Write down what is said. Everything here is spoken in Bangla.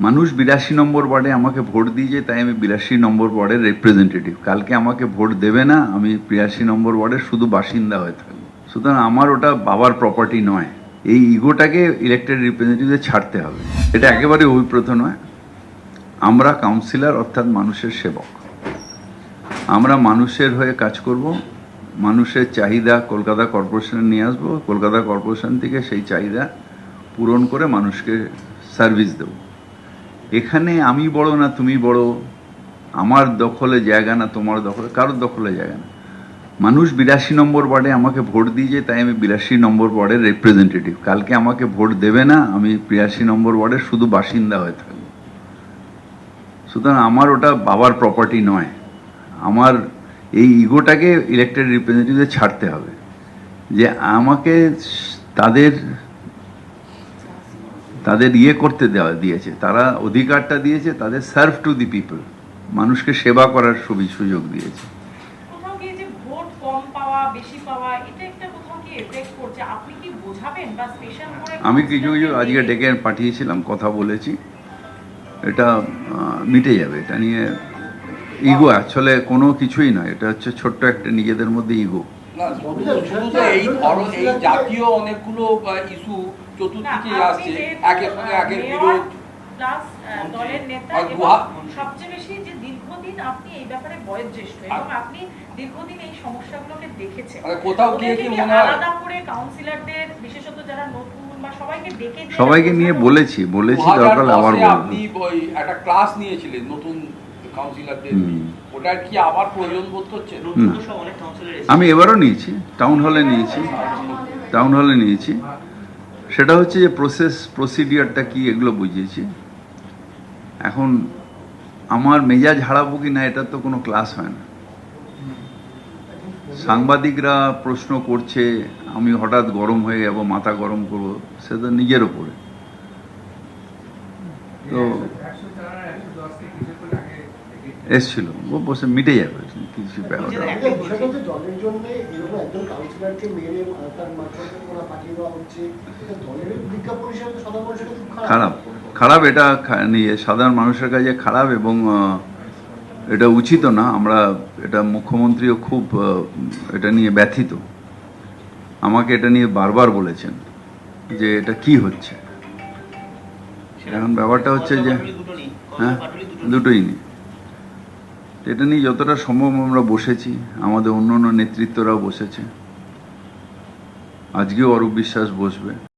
মানুষ বিরাশি নম্বর ওয়ার্ডে আমাকে ভোট দিয়েছে তাই আমি বিরাশি নম্বর ওয়ার্ডের রিপ্রেজেন্টেটিভ কালকে আমাকে ভোট দেবে না, আমি বিরাশি নম্বর ওয়ার্ডের শুধু বাসিন্দা হয়ে থাকব। সুতরাং আমার ওটা বাবার প্রপার্টি নয়। এই ইগোটাকে ইলেক্টেড রিপ্রেজেন্টেটিভে ছাড়তে হবে। এটা একেবারে অভিপ্রত নয়। আমরা কাউন্সিলর অর্থাৎ মানুষের সেবক। আমরা মানুষের হয়ে কাজ করব। মানুষের চাহিদা কলকাতা কর্পোরেশনে নিয়ে আসব। কলকাতা কর্পোরেশন থেকে সেই চাহিদা পূরণ করে মানুষকে সার্ভিস দেব। এখানে আমি বড় না তুমি বড়? আমার দখলে জায়গা না তোমার দখলে? কারোর দখলে জায়গা না। মানুষ বিরাশি নম্বর ওয়ার্ডে আমাকে ভোট দিয়েছে তাই আমি বিরাশি নম্বর ওয়ার্ডের রিপ্রেজেন্টেটিভ কালকে আমাকে ভোট দেবে না, আমি বিরাশি নম্বর ওয়ার্ডের শুধু বাসিন্দা হয়ে থাকব। সুতরাং আমার ওটা বাবার প্রপার্টি নয়। আমার এই ইগোটাকে ইলেক্টেড রিপ্রেজেন্টেটিভে ছাড়তে হবে। যে আমাকে তাদের তাদের ইয়ে করতে দেওয়া দিয়েছে তারা অধিকারটা দিয়েছে তাদের সার্ভ টু দি পিপল মানুষকে সেবা করার সুবি- সুযোগ দিয়েছে। আমি কিছু কিছু আজকে ডেকে পাঠিয়েছিলাম কথা বলেছি। এটা মিটে যাবে এটা নিয়ে ইগো আসলে কোনো কিছুই নয়। এটা হচ্ছে ছোট্ট একটা নিজেদের মধ্যে ইগো না এই ধরন এই জাতীয় অনেকগুলো ইস্যু চতুর্দিকেই আসছে একের সঙ্গে একের বিরোধ। প্লাস দলের নেতা আর এবং গুহা- সবচেয়ে বেশি যে দীর্ঘদিন আপনি এই ব্যাপারে বয়োজ্যেষ্ঠ এবং আপনি দীর্ঘদিন এই সমস্যাগুলোকে দেখেছেন। কোথাও গিয়ে কি মনে হয়- আলাদা করে কাউন্সিলরদের বিশেষত যারা নতুন বা সবাইকে সবাইকে নিয়ে বলেছি বলেছি দরকার আপনি একটা ক্লাস নিয়েছিলেন নতুন কাউন্সিলরদের হুম। ওটার কি আবার প্রয়োজন বোধ করছে আমি এবারও নিয়েছি টাউন হলে নিয়েছি টাউন হলে নিয়েছি। সেটা হচ্ছে যে প্রসেস প্রসিডিওরটা কি এগুলো বুঝিয়েছি। এখন আমার মেজাজ হারাবো কি না এটা তো কোনো ক্লাস হয় না। সাংবাদিকরা প্রশ্ন করছে আমি হঠাৎ গরম হয়ে যাব মাথা গরম করব সে তো নিজের ওপরে তো এসছিল। ও বসে মিটে যাবে। কিছু খারাপ। খারাপ। এটা নিয়ে সাধারণ মানুষের কাছে খারাপ এবং এটা উচিত না। আমরা এটা মুখ্যমন্ত্রীও খুব এটা নিয়ে ব্যথিত। আমাকে এটা নিয়ে বারবার বলেছেন যে এটা কি হচ্ছে। এখন ব্যাপারটা হচ্ছে যে হ্যাঁ? দুটোই নেই। এটা নিয়ে যতটা সম্ভব আমরা বসেছি, আমাদের অন্য অন্য নেতৃত্বরাও বসেছে। আজকেও অরূপ বিশ্বাস বসবে।